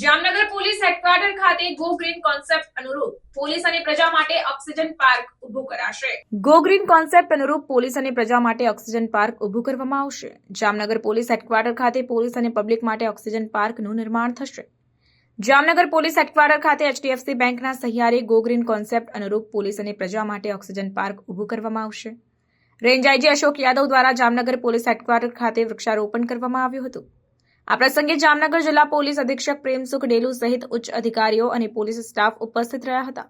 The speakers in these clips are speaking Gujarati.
જામનગર પોલીસ હેડક્વાર્ટર ખાતે ગો ગ્રીન કોન્સેપ્ટ અનુરૂપ પોલીસ અને પ્રજા માટે ઓક્સિજન પાર્ક ઉભું કરાશે. ગો ગ્રીન કોન્સેપ્ટ અનુરૂપ પોલીસ અને પ્રજા માટે ઓક્સિજન પાર્ક ઊભું કરવામાં આવશે. જામનગર પોલીસ હેડક્વાર્ટર ખાતે પોલીસ અને પબ્લિક માટે ઓક્સિજન પાર્કનું નિર્માણ થશે. જામનગર પોલીસ હેડક્વાર્ટર ખાતે એચડીએફસી બેંકના સહિયારે ગો ગ્રીન કોન્સેપ્ટ અનુરૂપ પોલીસ અને પ્રજા માટે ઓક્સિજન પાર્ક ઊભું કરવામાં આવશે. રેન્જ આઈજી અશોક યાદવ દ્વારા જામનગર પોલીસ હેડક્વાર્ટર ખાતે વૃક્ષારોપણ કરવામાં આવ્યું હતું. આ પ્રસંગે જામનગર જિલ્લા પોલીસ અધિક્ષક પ્રેમસુખ ડેલુ સહિત ઉચ્ચ અધિકારીઓ અને પોલીસ સ્ટાફ ઉપસ્થિત રહ્યા હતા.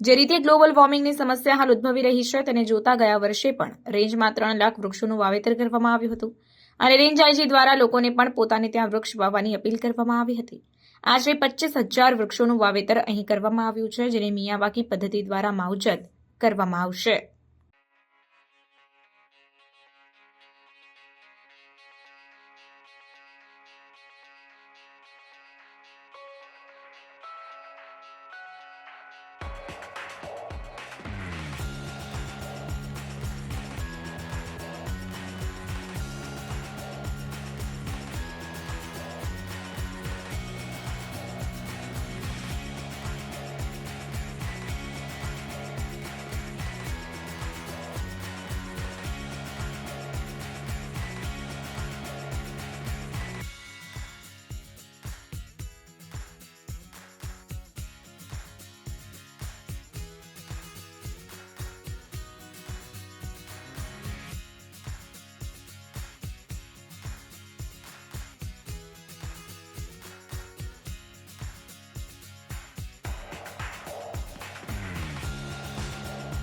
જે રીતે ગ્લોબલ વોર્મિંગની સમસ્યા હાલ ઉદ્ભવી રહી છે, તેને જોતા ગયા વર્ષે પણ રેન્જમાં ત્રણ લાખ વૃક્ષોનું વાવેતર કરવામાં આવ્યું હતું. અને રેન્જ આઈજી દ્વારા લોકોને પણ પોતાને ત્યાં વૃક્ષ વાવવાની અપીલ કરવામાં આવી હતી. આશરે પચીસ હજાર વૃક્ષોનું વાવેતર અહીં કરવામાં આવ્યું છે, જેને મિયાવાકી પદ્ધતિ દ્વારા માવજત કરવામાં આવશે.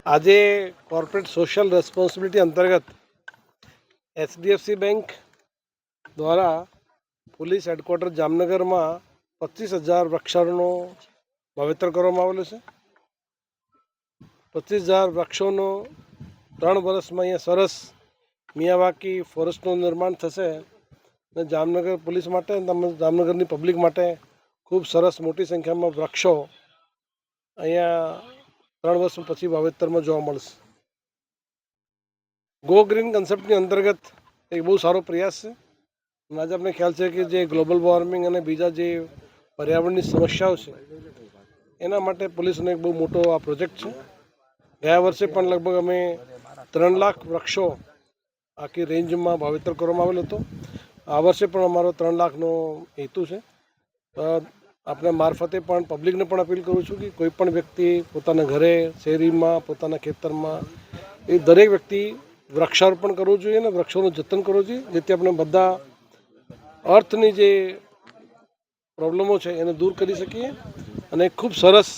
આજે કોર્પોરેટ સોશિયલ રેસ્પોન્સિબિલિટી અંતર્ગત એચડીએફસી બેંક દ્વારા પોલીસ હેડક્વાર્ટર જામનગરમાં પચીસ હજાર વૃક્ષોનું વાવેતર કરવામાં આવેલું છે. પચીસ હજાર વૃક્ષોનો ત્રણ વર્ષમાં અહીંયા સરસ મિયાવાકી ફોરેસ્ટનું નિર્માણ થશે અને જામનગર પોલીસ માટે તેમજ જામનગરની પબ્લિક માટે ખૂબ સરસ મોટી સંખ્યામાં વૃક્ષો અહીંયા ત્રણ વર્ષ પછી વાવેતરમાં જોવા મળશે. ગો ગ્રીન કન્સેપ્ટની અંતર્ગત એક બહુ સારો પ્રયાસ છે. અને આજે આપણે ખ્યાલ છે કે જે ગ્લોબલ વોર્મિંગ અને બીજા જે પર્યાવરણની સમસ્યાઓ છે, એના માટે પોલીસનો એક બહુ મોટો આ પ્રોજેક્ટ છે. ગયા વર્ષે પણ લગભગ અમે ત્રણ લાખ વૃક્ષો આખી રેન્જમાં વાવેતર કરવામાં આવેલો હતો. આ વર્ષે પણ અમારો ત્રણ લાખનો હેતુ છે. આપણે મારફતે પણ પબ્લિકને પણ અપીલ કરું છું કે કોઈ પણ વ્યક્તિ પોતાના ઘરે શેરીમાં પોતાના ખેતરમાં, એ દરેક વ્યક્તિ વૃક્ષારોપણ કરવું જોઈએ અને વૃક્ષોનું જતન કરવું જોઈએ, જેથી આપણે બધા અર્થની જે પ્રોબ્લેમો છે એને દૂર કરી શકીએ અને ખૂબ સરસ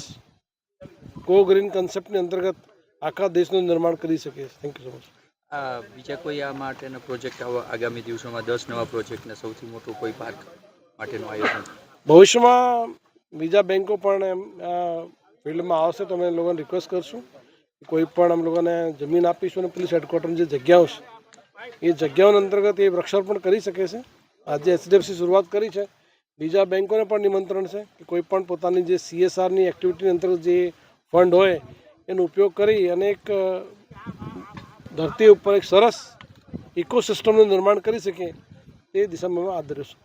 કો ગ્રીન કન્સેપ્ટની અંતર્ગત આખા દેશનું નિર્માણ કરી શકીએ. થેન્ક યુ સો મચ બીજા કોઈ આ માટેના પ્રોજેક્ટ આગામી દિવસોમાં દસ નવા પ્રોજેક્ટને સૌથી મોટું કોઈ પાર્ક માટેનું આયોજન? ભવિષ્યમાં બીજા બેન્કો પણ એમ ફિલ્ડમાં આવશે તો અમે લોકોને રિક્વેસ્ટ કરશું. કોઈ પણ અમે લોકોને જમીન આપીશું અને પોલીસ હેડક્વાર્ટરની જે જગ્યાઓ છે, એ જગ્યાઓના અંતર્ગત એ વૃક્ષારોપણ કરી શકે છે. આજે એચડીએફસી શરૂઆત કરી છે. બીજા બેન્કોને પણ નિમંત્રણ છે કે કોઈ પણ પોતાની જે સીએસઆરની એક્ટિવિટીની અંતર્ગત જે ફંડ હોય, એનો ઉપયોગ કરી અને એક ધરતી ઉપર એક સરસ ઇકોસિસ્ટમનું નિર્માણ કરી શકે તે દિશામાં હાથ ધરીશું